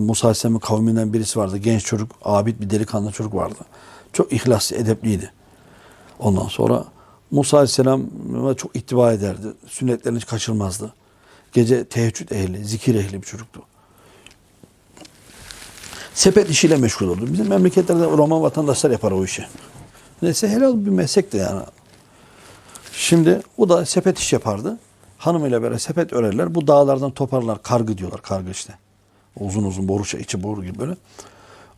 Musa Aleyhisselam'ın kavminden birisi vardı. Genç çocuk, abid bir delikanlı çocuk vardı. Çok ihlaslı, edepliydi. Ondan sonra Musa Aleyhisselam'a çok ittiba ederdi. Sünnetlerini hiç kaçırmazdı. Gece teheccüd ehli, zikir ehli bir çocuktu. Sepet işiyle meşgul oldu. Bizim memleketlerde Roman vatandaşlar yapar o işi. Neyse helal bir meslek de yani. Şimdi o da sepet iş yapardı. Hanımıyla beraber sepet örerler. Bu dağlardan toparlar. Kargı diyorlar. Kargı işte. Uzun uzun boru şey, içi boru gibi böyle.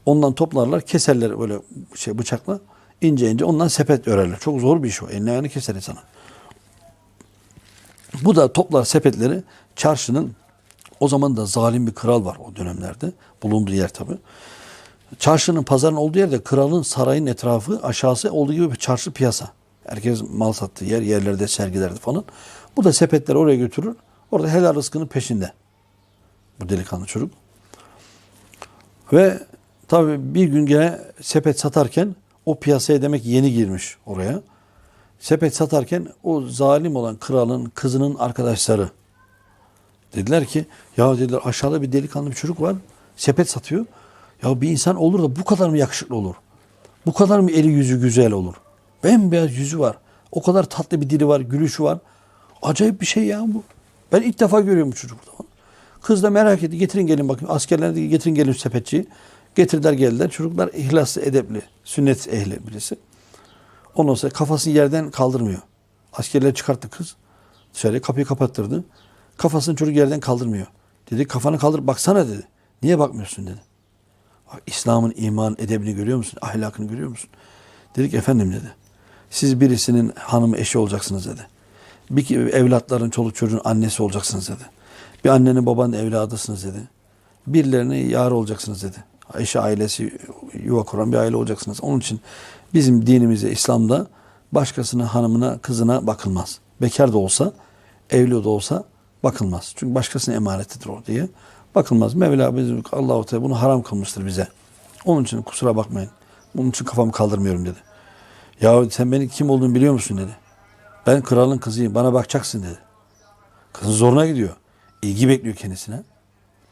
Ondan toplarlar. Keserler böyle şey bıçakla. ince ince ondan sepet örerler. Çok zor bir iş o. Elini ayağını keser insana. Bu da toplar sepetleri çarşının o zaman da zalim bir kral var o dönemlerde. Bulunduğu yer tabi. Çarşının, pazarın olduğu yerde kralın sarayın etrafı aşağısı olduğu gibi bir çarşı piyasa. Herkes mal sattığı yer, yerlerde sergilerdi falan. Bu da sepetleri oraya götürür. Orada helal rızkının peşinde. Bu delikanlı çocuk. Ve tabi bir gün gene sepet satarken o piyasaya demek yeni girmiş oraya. Sepet satarken o zalim olan kralın kızının arkadaşları dediler ki ya dediler aşağıda bir delikanlı bir çocuk var sepet satıyor. Ya bir insan olur da bu kadar mı yakışıklı olur? Bu kadar mı eli yüzü güzel olur? Bembeyaz yüzü var. O kadar tatlı bir dili var, gülüşü var. Acayip bir şey ya bu. Ben ilk defa görüyorum bu çocuğu burada. Kız da merak etti. Getirin gelin bakayım. Askerler dedi getirin gelin sepetçiyi. Getirdiler geldiler. Çocuklar ihlaslı, edepli, sünnet ehli birisi. Ondan sonra kafasını yerden kaldırmıyor. Askerler çıkarttı kız. Dışarıya kapıyı kapattırdı. Kafasını çocuk yerden kaldırmıyor. Dedi kafanı kaldır baksana dedi. Niye bakmıyorsun dedi. Bak, İslam'ın iman edebini görüyor musun? Ahlakını görüyor musun? Dedik efendim dedi. Siz birisinin hanımı eşi olacaksınız dedi. Bir evlatların çoluk çocuğun annesi olacaksınız dedi. Bir annenin babanın evladısınız dedi. Birilerine yar olacaksınız dedi. Eşi ailesi yuva kuran bir aile olacaksınız. Onun için bizim dinimizde İslam'da başkasının hanımına kızına bakılmaz. Bekar da olsa evli de olsa bakılmaz. Çünkü başkasının emanetidir o diye. Bakılmaz. Mevla bizim Allahu Teala bunu haram kılmıştır bize. Onun için kusura bakmayın. Bunun için kafamı kaldırmıyorum dedi. Ya sen benim kim olduğumu biliyor musun dedi. Ben kralın kızıyım. Bana bakacaksın dedi. Kızın zoruna gidiyor. İlgi bekliyor kendisine.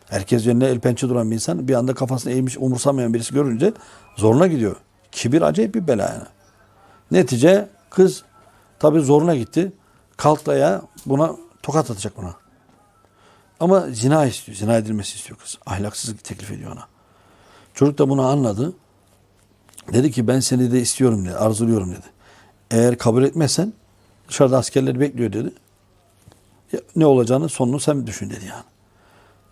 Herkes önüne el pençe duran bir insan bir anda kafasını eğmiş umursamayan birisi görünce zoruna gidiyor. Kibir acayip bir bela yani. Netice kız tabi zoruna gitti. Kalktaya buna tokat atacak buna. Ama zina istiyor. Zina edilmesi istiyor kız. Ahlaksızlık teklif ediyor ona. Çocuk da bunu anladı. Dedi ki ben seni de istiyorum dedi. Arzuluyorum dedi. Eğer kabul etmezsen dışarıda askerler bekliyor dedi. Ne olacağını sonunu sen düşün dedi yani.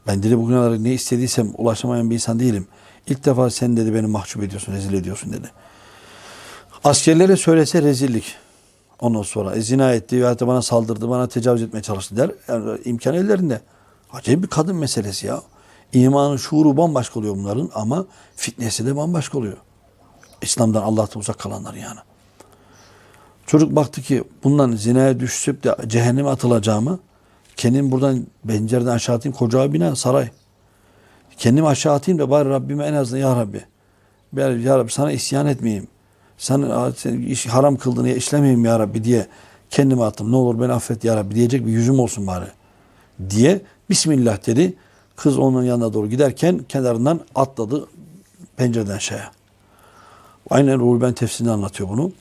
Ben dedi bugüne kadar ne istediysem ulaşamayan bir insan değilim. İlk defa sen dedi beni mahcup ediyorsun, rezil ediyorsun dedi. Askerlere söylese rezillik. Ondan sonra e, zina etti veyahut bana saldırdı, bana tecavüz etmeye çalıştı der. Yani imkan ellerinde. Acayip bir kadın meselesi ya. İmanın şuuru bambaşka oluyor bunların ama fitnesi de bambaşka oluyor. İslam'dan Allah'tan uzak kalanlar yani. Çocuk baktı ki bundan zinaya düşüp de cehenneme atılacağımı kendim buradan pencereden aşağı atayım koca bina saray. Kendimi aşağı atayım da bari Rabbime en azından ya Rabbi. Ya Rabbi sana isyan etmeyeyim. Sana sen iş haram kıldığını işlemeyeyim ya Rabbi diye kendime attım. Ne olur beni affet ya Rabbi diyecek bir yüzüm olsun bari. Diye Bismillah dedi. Kız onun yanına doğru giderken kenarından atladı pencereden şeye. Aynen Ruhul Ben tefsirinde anlatıyor bunu.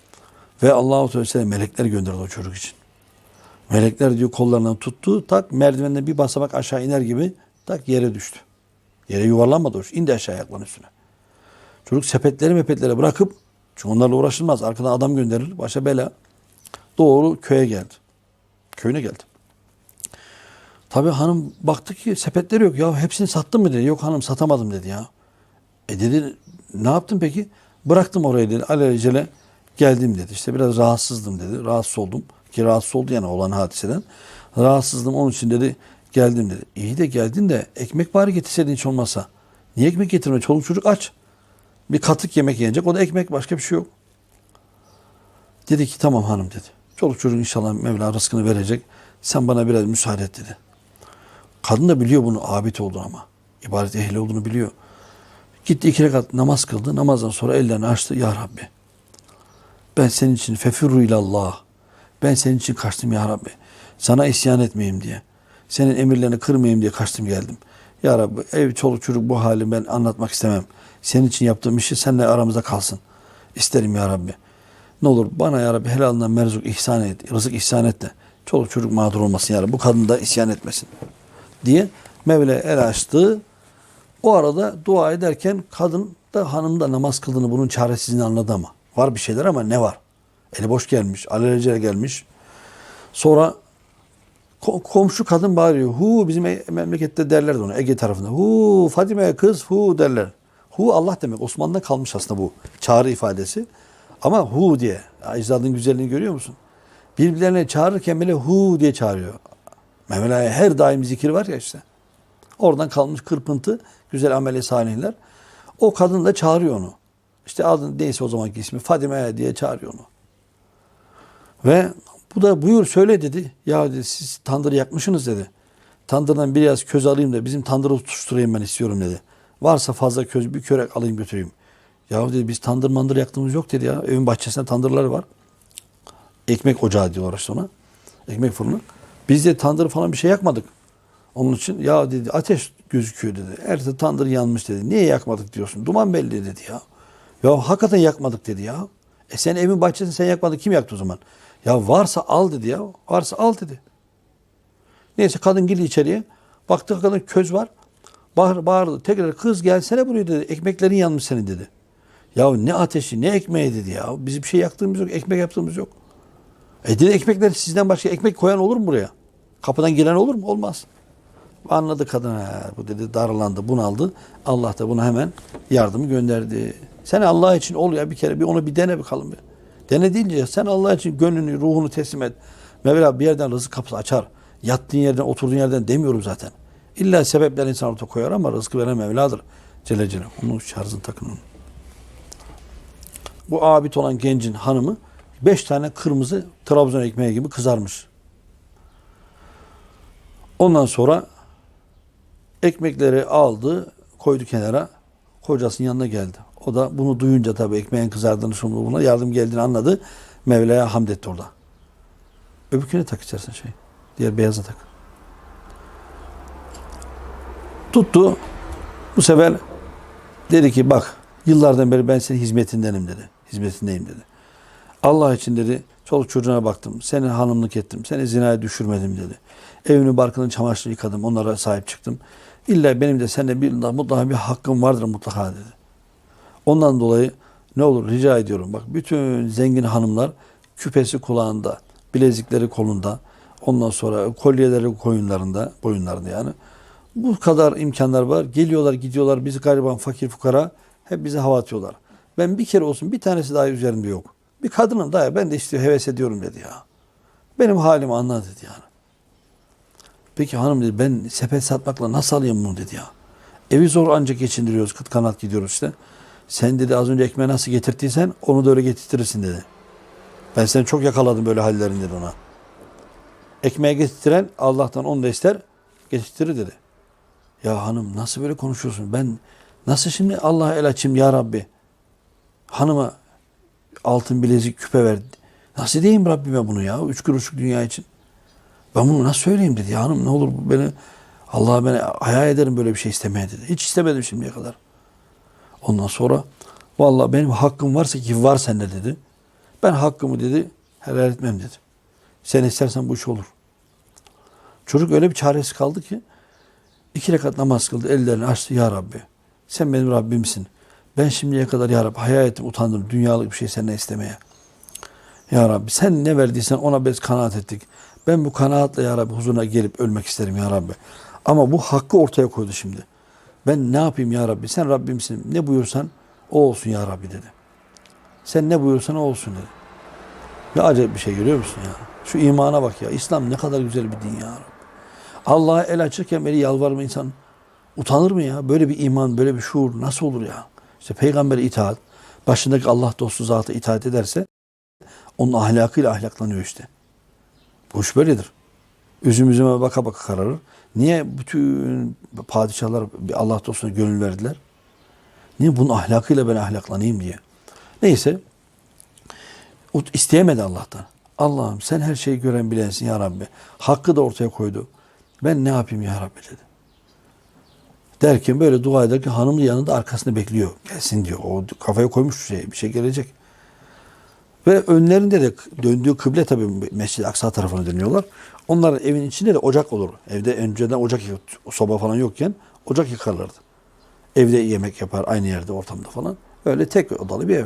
Ve Allahu Teala melekler gönderdi o çocuk için. Melekler diyor kollarından tuttu. Tak merdivenden bir basamak aşağı iner gibi tak yere düştü. Yere yuvarlanmadı. o. İndi aşağı ayaklarının üstüne. Çocuk sepetleri mepetleri bırakıp çünkü onlarla uğraşılmaz. Arkadan adam gönderir. Başa bela. Doğru köye geldi. Köyüne geldi. Tabi hanım baktı ki sepetleri yok. Ya hepsini sattın mı dedi. Yok hanım satamadım dedi ya. E dedi ne yaptın peki? Bıraktım orayı dedi. Alelacele geldim dedi. İşte biraz rahatsızdım dedi. Rahatsız oldum. Ki rahatsız oldu yani olan hadiseden. Rahatsızdım onun için dedi. Geldim dedi. İyi de geldin de ekmek bari getirseydin hiç olmazsa. Niye ekmek getirme? Çoluk çocuk aç. Bir katık yemek yenecek. O da ekmek başka bir şey yok. Dedi ki tamam hanım dedi. Çoluk çocuğun inşallah Mevla rızkını verecek. Sen bana biraz müsaade et dedi. Kadın da biliyor bunu abid olduğunu ama. İbadet ehli olduğunu biliyor. Gitti iki rekat namaz kıldı. Namazdan sonra ellerini açtı. Ya Rabbi ben senin için fefirru ilallah. Ben senin için kaçtım ya Rabbi. Sana isyan etmeyeyim diye. Senin emirlerini kırmayayım diye kaçtım geldim. Ya Rabbi ev çoluk çocuk bu hali ben anlatmak istemem. Senin için yaptığım işi seninle aramızda kalsın. İsterim ya Rabbi. Ne olur bana ya Rabbi helalinden merzuk ihsan et, rızık ihsan et de çoluk çocuk mağdur olmasın ya Rabbi. Bu kadın da isyan etmesin diye Mevla el açtı. O arada dua ederken kadın da hanım da namaz kıldığını bunun çaresizliğini anladı ama. Var bir şeyler ama ne var? Eli boş gelmiş, alelacele gelmiş. Sonra ko- komşu kadın bağırıyor. Hu bizim e- memlekette derlerdi ona Ege tarafında. Hu Fatime kız hu derler. Hu Allah demek. Osmanlı'da kalmış aslında bu çağrı ifadesi. Ama hu diye. Ya, icdadın güzelliğini görüyor musun? Birbirlerine çağırırken bile hu diye çağırıyor. Mevla'ya her daim zikir var ya işte. Oradan kalmış kırpıntı, güzel ameli salihler. O kadın da çağırıyor onu. İşte adın neyse o zamanki ismi Fadime diye çağırıyor onu. Ve bu da buyur söyle dedi. Ya dedi siz tandır yakmışsınız dedi. Tandırdan biraz köz alayım da bizim tandırı tutuşturayım ben istiyorum dedi. Varsa fazla köz bir körek alayım götüreyim. Ya dedi biz tandır mandır yaktığımız yok dedi ya. Evin bahçesinde tandırları var. Ekmek ocağı diyorlar işte ona. Ekmek fırını. Biz de tandır falan bir şey yakmadık. Onun için ya dedi ateş gözüküyor dedi. Ertesi tandır yanmış dedi. Niye yakmadık diyorsun? Duman belli dedi ya. Ya hakikaten yakmadık dedi ya. E sen evin bahçesini sen yakmadın kim yaktı o zaman? Ya varsa al dedi ya. Varsa al dedi. Neyse kadın girdi içeriye. Baktı kadın köz var. Bağır, bağırdı. Tekrar kız gelsene buraya dedi. Ekmeklerin yanmış senin dedi. Ya ne ateşi ne ekmeği dedi ya. Bizim bir şey yaktığımız yok. Ekmek yaptığımız yok. E dedi ekmekler sizden başka ekmek koyan olur mu buraya? Kapıdan giren olur mu? Olmaz. Anladı kadın ha, bu dedi darlandı bunaldı. Allah da buna hemen yardımı gönderdi. Sen Allah için ol ya bir kere bir onu bir dene bakalım bir. Dene deyince sen Allah için gönlünü ruhunu teslim et. Mevla bir yerden rızık kapısı açar. Yattığın yerden oturduğun yerden demiyorum zaten. İlla sebepler insan ortaya koyar ama rızkı veren Mevla'dır. Celle Celle. Onun şarjını takın onu. Bu abid olan gencin hanımı beş tane kırmızı Trabzon ekmeği gibi kızarmış. Ondan sonra ekmekleri aldı, koydu kenara. Kocasının yanına geldi. O da bunu duyunca tabii ekmeğin kızardığını, şunu buna yardım geldiğini anladı. Mevla'ya hamd etti orada. Öbürküne tak içersin şey. Diğer beyaza tak. Tuttu. Bu sefer dedi ki bak yıllardan beri ben senin hizmetindenim dedi. Hizmetindeyim dedi. Allah için dedi çoluk çocuğuna baktım. Seni hanımlık ettim. Seni zinaya düşürmedim dedi. Evini barkını çamaşırı yıkadım. Onlara sahip çıktım. İlla benim de sende bir mutlaka bir hakkım vardır mutlaka dedi. Ondan dolayı ne olur rica ediyorum. Bak bütün zengin hanımlar küpesi kulağında, bilezikleri kolunda, ondan sonra kolyeleri koyunlarında, boyunlarında yani. Bu kadar imkanlar var. Geliyorlar, gidiyorlar. Bizi gariban, fakir, fukara hep bize hava atıyorlar. Ben bir kere olsun bir tanesi daha üzerimde yok. Bir kadının daha ben de istiyor, heves ediyorum dedi ya. Benim halimi anla dedi yani. Peki hanım dedi ben sepet satmakla nasıl alayım bunu dedi ya. Evi zor ancak geçindiriyoruz, kıt kanat gidiyoruz işte. Sen dedi az önce ekmeği nasıl getirttiysen onu da öyle getirtirsin dedi. Ben seni çok yakaladım böyle hallerin dedi ona. Ekmeği getirtiren Allah'tan onu da ister, getirtirir dedi. Ya hanım nasıl böyle konuşuyorsun? Ben nasıl şimdi Allah'a el açayım ya Rabbi? Hanıma altın bilezik küpe verdi. Nasıl diyeyim Rabbime bunu ya? Üç kuruşluk dünya için. Ben bunu nasıl söyleyeyim dedi. Ya hanım ne olur beni Allah'a beni hayal ederim böyle bir şey istemeye dedi. Hiç istemedim şimdiye kadar. Ondan sonra vallahi benim hakkım varsa ki var sende dedi. Ben hakkımı dedi helal etmem dedi. Sen istersen bu iş olur. Çocuk öyle bir çaresi kaldı ki iki rekat namaz kıldı. Ellerini açtı. Ya Rabbi sen benim Rabbimsin. Ben şimdiye kadar Ya Rabbi hayal ettim utandım. Dünyalık bir şey senden istemeye. Ya Rabbi sen ne verdiysen ona biz kanaat ettik. Ben bu kanaatle Ya Rabbi huzuruna gelip ölmek isterim Ya Rabbi. Ama bu hakkı ortaya koydu şimdi. Ben ne yapayım Ya Rabbi? Sen Rabbimsin. Ne buyursan o olsun Ya Rabbi dedi. Sen ne buyursan o olsun dedi. Ne acayip bir şey görüyor musun ya? Şu imana bak ya. İslam ne kadar güzel bir din ya Rabbi. Allah'a el açırken beni yalvarma insan utanır mı ya? Böyle bir iman, böyle bir şuur nasıl olur ya? İşte peygambere itaat, başındaki Allah dostu zata itaat ederse onun ahlakıyla ahlaklanıyor işte. Bu iş böyledir. Üzüm üzüme baka baka kararır. Niye bütün padişahlar Allah dostuna gönül verdiler? Niye bunun ahlakıyla ben ahlaklanayım diye. Neyse. İsteyemedi Allah'tan. Allah'ım sen her şeyi gören bilensin ya Rabbi. Hakkı da ortaya koydu. Ben ne yapayım ya Rabbi dedi. Derken böyle dua ederken hanımın yanında arkasında bekliyor. Gelsin diyor. O kafaya koymuş şey, bir şey gelecek. Ve önlerinde de döndüğü kıble tabii Mescid-i Aksa tarafına dönüyorlar. Onların evin içinde de ocak olur. Evde önceden ocak soba falan yokken ocak yıkarlardı. Evde yemek yapar aynı yerde ortamda falan. Öyle tek odalı bir ev.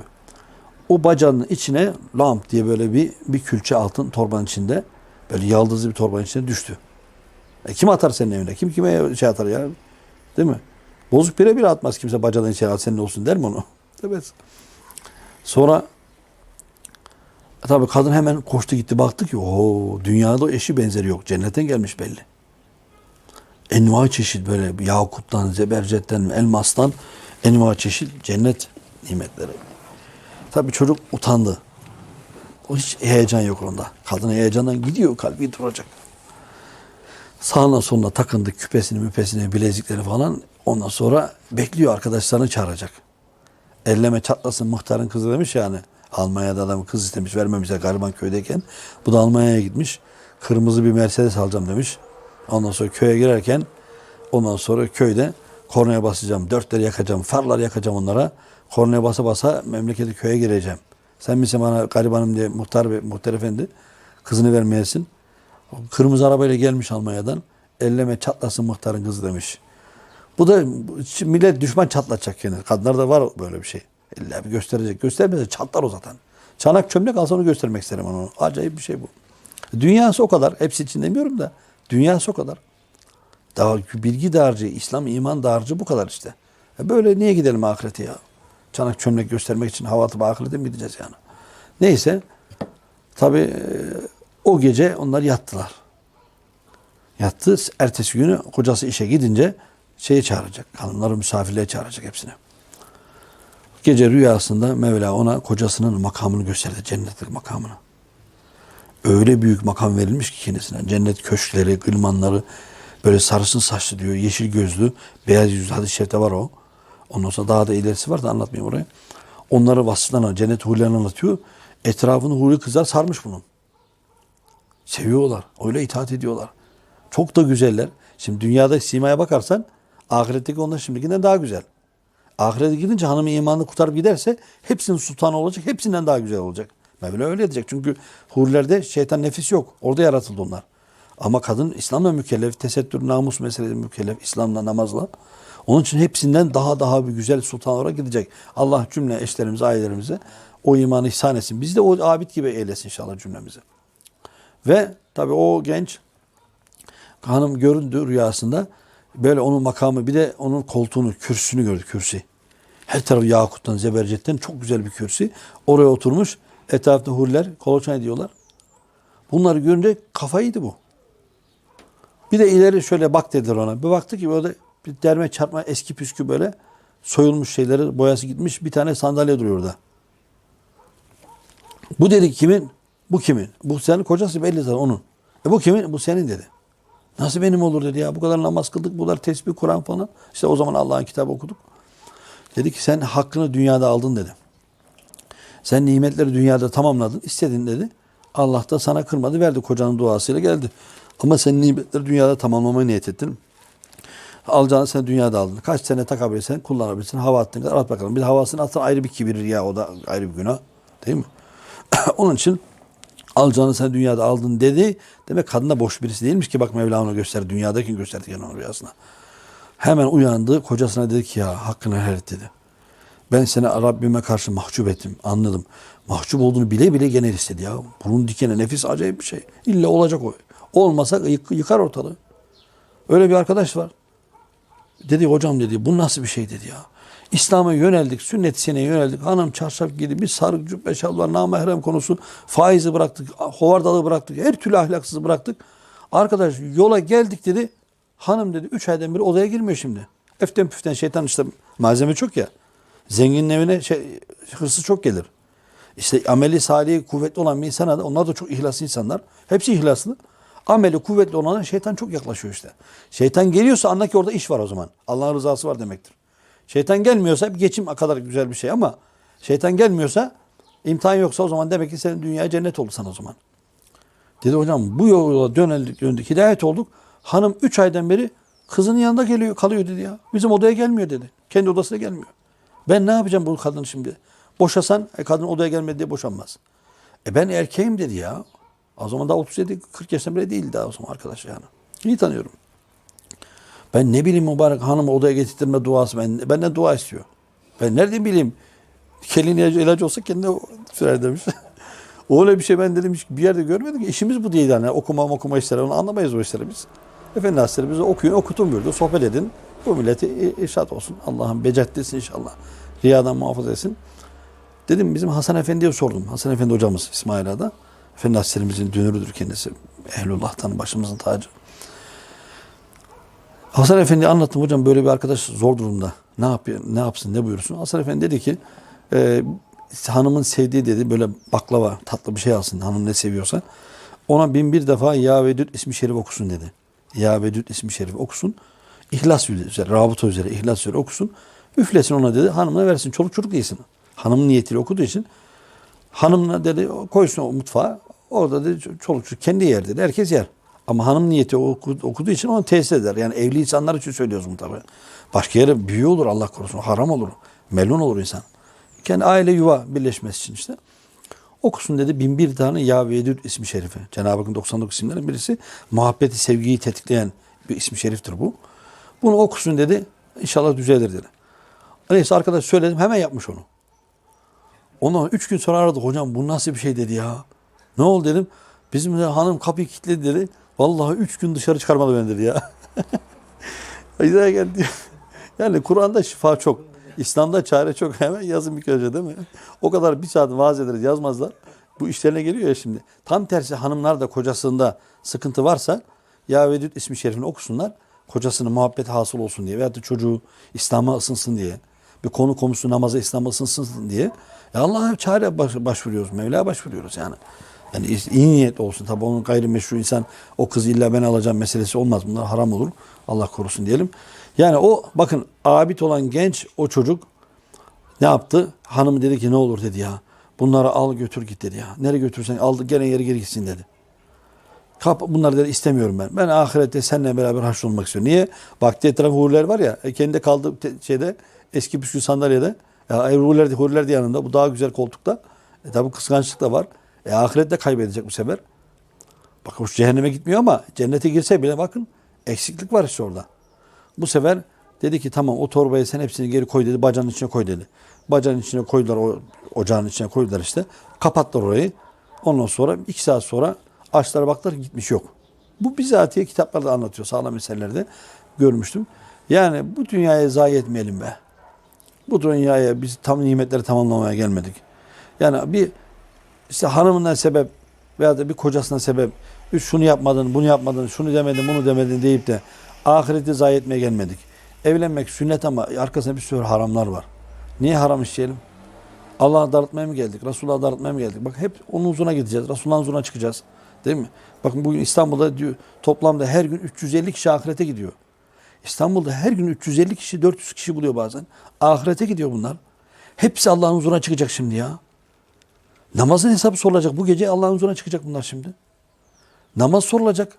O bacanın içine lamp diye böyle bir bir külçe altın torbanın içinde böyle yaldızlı bir torbanın içine düştü. E kim atar senin evine? Kim kime şey atar ya? Değil mi? Bozuk bire bile atmaz kimse bacadan içeri at senin olsun der mi onu? Evet. Sonra tabii kadın hemen koştu gitti baktı ki o dünyada eşi benzeri yok. Cennetten gelmiş belli. Enva çeşit böyle yakuttan, zebercetten, elmastan enva çeşit cennet nimetleri. Tabii çocuk utandı. O hiç heyecan yok onda. Kadın heyecandan gidiyor kalbi duracak. Sağına soluna takındı küpesini, müpesini, bilezikleri falan. Ondan sonra bekliyor arkadaşlarını çağıracak. Elleme çatlasın muhtarın kızı demiş yani. Almanya'da adam kız istemiş vermemişler gariban köydeyken. Bu da Almanya'ya gitmiş. Kırmızı bir Mercedes alacağım demiş. Ondan sonra köye girerken ondan sonra köyde kornaya basacağım. Dörtleri yakacağım. Farlar yakacağım onlara. Kornaya basa basa memleketi köye gireceğim. Sen misin bana garibanım diye muhtar, muhtar efendi kızını vermeyesin. Kırmızı arabayla gelmiş Almanya'dan. Elleme çatlasın muhtarın kızı demiş. Bu da millet düşman çatlatacak yani. Kadınlarda var böyle bir şey. İlla bir gösterecek. Göstermese çatlar o zaten. Çanak çömlek alsa onu göstermek isterim onu. Acayip bir şey bu. Dünyası o kadar. Hepsi için demiyorum da. Dünyası o kadar. Daha bilgi dağarcığı, İslam iman dağarcığı bu kadar işte. E Böyle niye gidelim ahirete ya? Çanak çömlek göstermek için hava atıp ahirete mi gideceğiz yani? Neyse. Tabi o gece onlar yattılar. Yattı. Ertesi günü kocası işe gidince şeyi çağıracak. Hanımları misafirliğe çağıracak hepsini. Gece rüyasında Mevla ona kocasının makamını gösterdi. Cennetlik makamını. Öyle büyük makam verilmiş ki kendisine. Cennet köşkleri, gılmanları, böyle sarısın saçlı diyor, yeşil gözlü, beyaz yüzlü hadis-i şerifte var o. Ondan sonra daha da ilerisi var da anlatmayayım orayı. Onları vasıflarına, cennet huylarını anlatıyor. Etrafını huri kızlar sarmış bunun. Seviyorlar. Öyle itaat ediyorlar. Çok da güzeller. Şimdi dünyada simaya bakarsan ahiretteki onlar şimdikinden daha güzel. Ahirete gidince hanımın imanını kurtarıp giderse hepsinin sultanı olacak. Hepsinden daha güzel olacak. Mevla öyle diyecek. Çünkü hurilerde şeytan nefis yok. Orada yaratıldı onlar. Ama kadın İslam'la mükellef. Tesettür, namus meselesi mükellef. İslam'la, namazla. Onun için hepsinden daha daha bir güzel sultan olarak gidecek. Allah cümle eşlerimize, ailelerimize o imanı ihsan etsin. Biz de o abid gibi eylesin inşallah cümlemizi. Ve tabi o genç hanım göründü rüyasında. Böyle onun makamı bir de onun koltuğunu, kürsünü gördü kürsü. Her tarafı yakuttan, zebercetten çok güzel bir kürsü. Oraya oturmuş. Etrafta huriler koloçan ediyorlar. Bunları görünce kafayıydı bu. Bir de ileri şöyle bak dediler ona. Bir baktı ki böyle bir derme çarpma eski püskü böyle soyulmuş şeyleri boyası gitmiş bir tane sandalye duruyor orada. Bu dedi kimin? Bu kimin? Bu senin kocası belli zaten onun. E bu kimin? Bu senin dedi. Nasıl benim olur dedi ya. Bu kadar namaz kıldık, bu kadar tesbih, Kur'an falan. İşte o zaman Allah'ın kitabı okuduk. Dedi ki sen hakkını dünyada aldın dedi. Sen nimetleri dünyada tamamladın, istedin dedi. Allah da sana kırmadı, verdi kocanın duasıyla geldi. Ama sen nimetleri dünyada tamamlamaya niyet ettin. Alacağını sen dünyada aldın. Kaç sene takabilirsen kullanabilirsin. Hava attın kadar at bakalım. Bir de havasını atsan ayrı bir kibir ya o da ayrı bir günah. Değil mi? Onun için alacağını sen dünyada aldın dedi. Demek kadına boş birisi değilmiş ki bak Mevla onu gösterdi. Dünyadaki gösterdi yani onun rüyasına. Hemen uyandı. Kocasına dedi ki ya hakkını helal et dedi. Ben seni Rabbime karşı mahcup ettim. Anladım. Mahcup olduğunu bile bile genel istedi ya. Burun dikene nefis acayip bir şey. İlla olacak o. Olmasa yık- yıkar ortalığı. Öyle bir arkadaş var. Dedi hocam dedi bu nasıl bir şey dedi ya. İslam'a yöneldik, sünnet seneye yöneldik. Hanım çarşaf giydi, bir sarık cübbe şalvar, namahrem konusu, faizi bıraktık, hovardalığı bıraktık, her türlü ahlaksızı bıraktık. Arkadaş yola geldik dedi. Hanım dedi üç aydan beri odaya girmiyor şimdi. Eften püften şeytan işte malzeme çok ya. Zenginin evine şey, hırsı çok gelir. İşte ameli salih kuvvetli olan bir insana da onlar da çok ihlaslı insanlar. Hepsi ihlaslı. Ameli kuvvetli olana şeytan çok yaklaşıyor işte. Şeytan geliyorsa anla ki orada iş var o zaman. Allah'ın rızası var demektir. Şeytan gelmiyorsa hep geçim kadar güzel bir şey ama şeytan gelmiyorsa imtihan yoksa o zaman demek ki senin dünyaya cennet oldu sana o zaman. Dedi hocam bu yola döneldik döndük hidayet olduk. Hanım 3 aydan beri Kızının yanında geliyor, kalıyor dedi ya. Bizim odaya gelmiyor dedi. Kendi odasına gelmiyor. Ben ne yapacağım bu kadın şimdi? Boşasan e, kadın odaya gelmedi diye boşanmaz. E ben erkeğim dedi ya. O zaman daha 37 40 yaşında bile değil daha o zaman arkadaş yani. İyi tanıyorum. Ben ne bileyim mübarek hanım odaya getirtme duası ben benden dua istiyor. Ben nereden bileyim? Kelin ilacı olsa kendine sürer demiş. Öyle bir şey ben dedim hiç bir yerde görmedim ki. İşimiz bu değil yani. Okuma okuma işleri onu anlamayız o işleri biz. Efendi Hazretleri bize okuyun okutun buyurdu. Sohbet edin. Bu milleti irşat olsun. Allah'ım becettirsin inşallah. Riyadan muhafaza etsin. Dedim bizim Hasan Efendi'ye sordum. Hasan Efendi hocamız İsmail Ağa'da. Efendi Hazretlerimizin dünürüdür kendisi. Ehlullah'tan başımızın tacı. Hasan Efendi anlattım hocam böyle bir arkadaş zor durumda. Ne yapıyor, ne yapsın, ne buyursun? Hasan Efendi dedi ki e, hanımın sevdiği dedi böyle baklava tatlı bir şey alsın hanım ne seviyorsa. Ona bin bir defa Ya Vedüt ismi şerif okusun dedi. Ya Vedüt ismi şerif okusun. İhlas üzere, rabıta üzere, ihlas üzere okusun. Üflesin ona dedi. Hanımına versin. Çoluk çocuk yesin. Hanımın niyetiyle okuduğu için hanımına dedi koysun o mutfağa. Orada dedi çoluk çocuk kendi yer dedi. Herkes yer. Ama hanım niyeti oku- okuduğu için onu tesis eder. Yani evli insanlar için söylüyoruz bunu tabii. Başka yere büyü olur Allah korusun. Haram olur. Melun olur insan. Kendi aile yuva birleşmesi için işte. Okusun dedi bin bir tane Ya ismi şerifi. Cenab-ı Hakk'ın 99 isimlerinden birisi. Muhabbeti, sevgiyi tetikleyen bir ismi şeriftir bu. Bunu okusun dedi. İnşallah düzelir dedi. Neyse arkadaş söyledim hemen yapmış onu. Ondan üç gün sonra aradık hocam bu nasıl bir şey dedi ya. Ne oldu dedim. Bizim de hanım kapıyı kilitledi dedi. Vallahi üç gün dışarı çıkarmadı beni dedi ya. İzah geldi. Yani Kur'an'da şifa çok. İslam'da çare çok. Hemen yazın bir kere değil mi? O kadar bir saat vaaz ederiz yazmazlar. Bu işlerine geliyor ya şimdi. Tam tersi hanımlar da kocasında sıkıntı varsa Ya Vedud ismi şerifini okusunlar. Kocasının muhabbet hasıl olsun diye. Veyahut da çocuğu İslam'a ısınsın diye. Bir konu konusu namaza İslam'a ısınsın diye. Ya Allah'a çare baş, başvuruyoruz. Mevla'ya başvuruyoruz yani. Yani iyi niyetli olsun. Tabi onun gayrimeşru insan o kızı illa ben alacağım meselesi olmaz. Bunlar haram olur. Allah korusun diyelim. Yani o bakın abid olan genç o çocuk ne yaptı? Hanım dedi ki ne olur dedi ya. Bunları al götür git dedi ya. Nereye götürürsen aldı gene yeri geri gitsin dedi. Kap, bunları dedi istemiyorum ben. Ben ahirette seninle beraber haşrolmak istiyorum. Niye? Vakti etrafı huriler var ya. E, kendi kaldığı şeyde eski püskü sandalyede. Ya, e, huriler, huriler de yanında. Bu daha güzel koltukta. E tabi kıskançlık da var. E ahirette kaybedecek bu sefer. Bakın şu cehenneme gitmiyor ama cennete girse bile bakın eksiklik var işte orada. Bu sefer dedi ki tamam o torbayı sen hepsini geri koy dedi. Bacanın içine koy dedi. Bacanın içine koydular o ocağın içine koydular işte. Kapattılar orayı. Ondan sonra iki saat sonra açlara baktılar gitmiş yok. Bu bizatihi kitaplarda anlatıyor sağlam meselelerde görmüştüm. Yani bu dünyaya zayi etmeyelim be. Bu dünyaya biz tam nimetleri tamamlamaya gelmedik. Yani bir işte hanımından sebep veya da bir kocasına sebep "Üç şunu yapmadın, bunu yapmadın, şunu demedin, bunu demedin deyip de ahireti zayi etmeye gelmedik. Evlenmek sünnet ama arkasında bir sürü haramlar var. Niye haram işleyelim? Allah'a darıltmaya mı geldik? Resulullah'a darıltmaya mı geldik? Bak hep onun huzuruna gideceğiz. Resulullah'ın huzuruna çıkacağız. Değil mi? Bakın bugün İstanbul'da diyor, toplamda her gün 350 kişi ahirete gidiyor. İstanbul'da her gün 350 kişi, 400 kişi buluyor bazen. Ahirete gidiyor bunlar. Hepsi Allah'ın huzuruna çıkacak şimdi ya. Namazın hesabı sorulacak. Bu gece Allah'ın huzuruna çıkacak bunlar şimdi. Namaz sorulacak.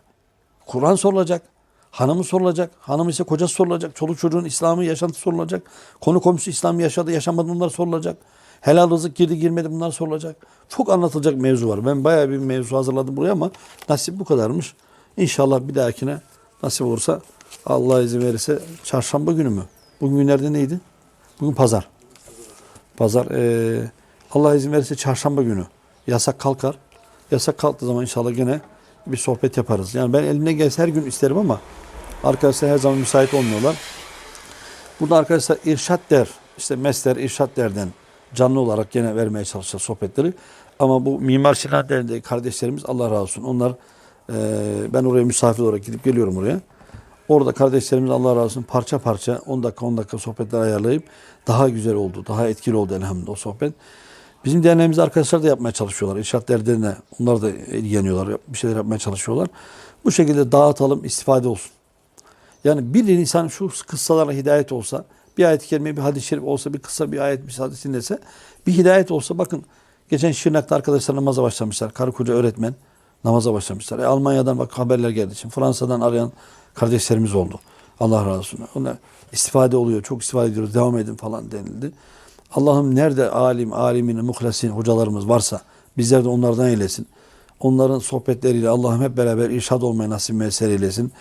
Kur'an sorulacak. Hanımı sorulacak. Hanım ise kocası sorulacak. Çoluk çocuğun İslam'ı yaşantı sorulacak. Konu komşusu İslam yaşadı yaşamadı bunlar sorulacak. Helal rızık girdi girmedi bunlar sorulacak. Çok anlatılacak mevzu var. Ben bayağı bir mevzu hazırladım buraya ama nasip bu kadarmış. İnşallah bir dahakine nasip olursa Allah izin verirse çarşamba günü mü? Bugün günlerde neydi? Bugün pazar. Pazar eee, Allah izin verirse çarşamba günü yasak kalkar. Yasak kalktığı zaman inşallah gene bir sohbet yaparız. Yani ben elimden gelse her gün isterim ama arkadaşlar her zaman müsait olmuyorlar. Burada arkadaşlar irşat der, işte mesler irşat derden canlı olarak gene vermeye çalışacağız sohbetleri. Ama bu Mimar Sinan Derneği kardeşlerimiz Allah razı olsun. Onlar eee, ben oraya misafir olarak gidip geliyorum oraya. Orada kardeşlerimiz Allah razı olsun parça parça 10 dakika 10 dakika sohbetler ayarlayıp daha güzel oldu. Daha etkili oldu elhamdülillah o sohbet. Bizim derneğimizde arkadaşlar da yapmaya çalışıyorlar. İrşat derneğine onlar da ilgileniyorlar. Bir şeyler yapmaya çalışıyorlar. Bu şekilde dağıtalım, istifade olsun. Yani bir insan şu kıssalarla hidayet olsa, bir ayet-i kerime, bir hadis-i şerif olsa, bir kısa bir ayet, bir hadis dinlese, bir hidayet olsa bakın geçen Şırnak'ta arkadaşlar namaza başlamışlar. Karı koca öğretmen namaza başlamışlar. E, Almanya'dan bak haberler geldi. Şimdi Fransa'dan arayan kardeşlerimiz oldu. Allah razı olsun. Onlar istifade oluyor. Çok istifade ediyoruz. Devam edin falan denildi. Allah'ım nerede alim, alimin, muhlasin hocalarımız varsa bizler de onlardan eylesin. Onların sohbetleriyle Allah'ım hep beraber irşad olmayı nasip mesele eylesin.